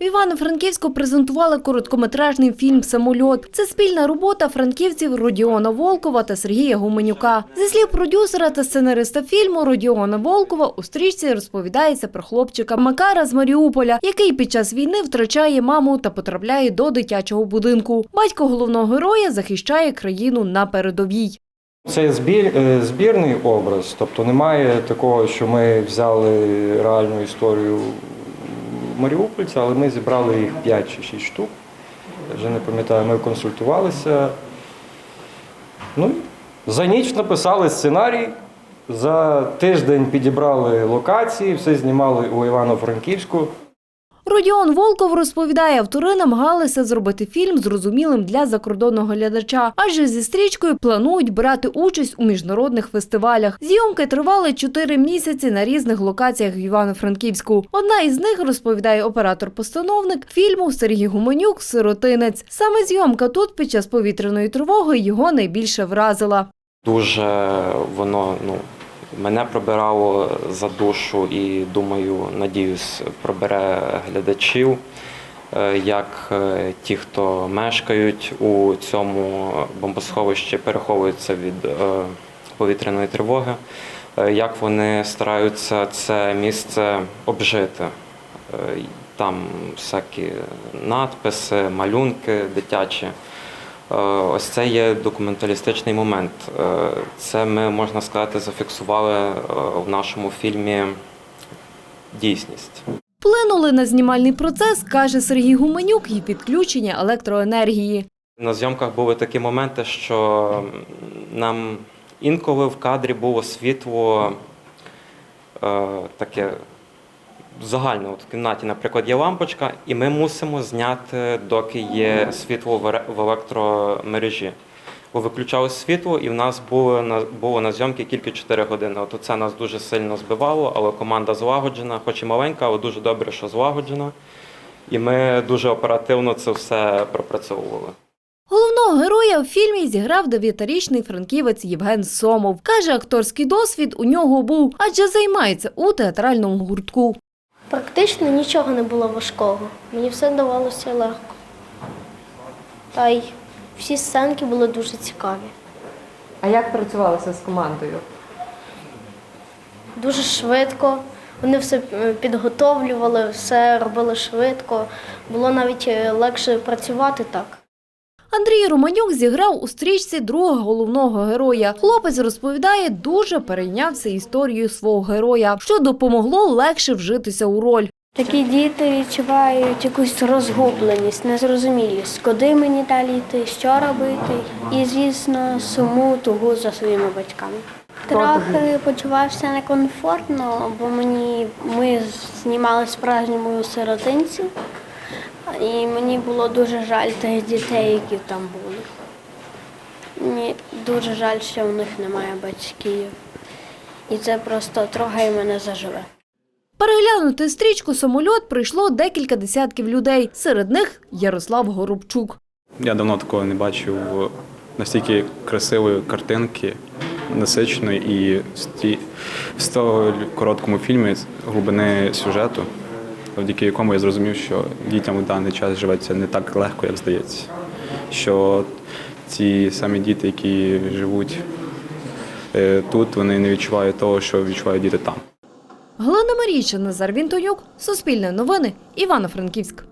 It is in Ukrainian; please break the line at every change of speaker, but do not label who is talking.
В Івано-Франківську презентували короткометражний фільм Самольот. Це спільна робота франківців Родіона Волкова та Сергія Гуменюка. Зі слів продюсера та сценариста фільму Родіона Волкова у стрічці розповідається про хлопчика Макара з Маріуполя, який під час війни втрачає маму та потрапляє до дитячого будинку. Батько головного героя захищає країну на передовій.
Це збір, е, збірний образ, тобто немає такого, що ми взяли реальну історію маріупольця, але ми зібрали їх 5 чи 6 штук. Вже не пам'ятаю, ми консультувалися. Ну, за ніч написали сценарій, за тиждень підібрали локації, все знімали у Івано-Франківську.
Родіон Волков розповідає, автори намагалися зробити фільм зрозумілим для закордонного глядача, адже зі стрічкою планують брати участь у міжнародних фестивалях. Зйомки тривали чотири місяці на різних локаціях в Івано-Франківську. Одна із них розповідає оператор-постановник фільму Сергій Гуменюк Сиротинець. Саме зйомка тут під час повітряної тривоги його найбільше вразила.
Дуже воно ну, мене пробирало за душу і думаю, надіюсь, пробере глядачів, е, як е, ті, хто мешкають у цьому бомбосховищі, переховуються від е, повітряної тривоги, як вони стараються це місце обжити. Там всякі надписи, малюнки дитячі. Е, Ось це є документалістичний момент. Е, Це ми, можна сказати, зафіксували е, в нашому фільмі дійсність.
Вплинули на знімальний процес, каже Сергій Гуменюк, і підключення електроенергії.
На зйомках були такі моменти, що нам інколи в кадрі було світло таке загальне. От в кімнаті, наприклад, є лампочка, і ми мусимо зняти, доки є світло в електромережі. Бо виключали світло, і в нас було на було на зйомки тільки 4 години. От це нас дуже сильно збивало, але команда злагоджена, хоч і маленька, але дуже добре, що злагоджена. І ми дуже оперативно це все пропрацьовували.
Головного героя в фільмі зіграв дев'ятирічний франківець Євген Сомов. Каже, акторський досвід у нього був, адже займається у театральному гуртку.
Практично нічого не було важкого. Мені все давалося легко. Та й всі сценки були дуже цікаві.
А як працювалося з командою?
Дуже швидко. Вони все е, підготовлювали, все робили швидко. Було навіть е, легше працювати так.
Андрій Романюк зіграв у стрічці другого головного героя. Хлопець розповідає, дуже перейнявся історією свого героя, що допомогло легше вжитися у роль.
Такі діти відчувають якусь розгубленість, незрозумілість, куди мені далі йти, що робити, і, звісно, суму тугу за своїми батьками. Трохи почувався некомфортно, бо мені ми знімали справжньому сиротинці, і мені було дуже жаль тих дітей, які там були. Мені дуже жаль, що в них немає батьків. І це просто трогає мене заживе.
Переглянути стрічку самольот прийшло декілька десятків людей. Серед них Ярослав Горобчук.
Я давно такого не бачив настільки красивої картинки, насиченої і в короткому фільмі глибини сюжету, завдяки якому я зрозумів, що дітям у даний час живеться не так легко, як здається. Що ці самі діти, які живуть е, тут, вони не відчувають того, що відчувають діти там.
Галина Марійчина, Назар Вінтонюк, Суспільне новини, Івано-Франківськ.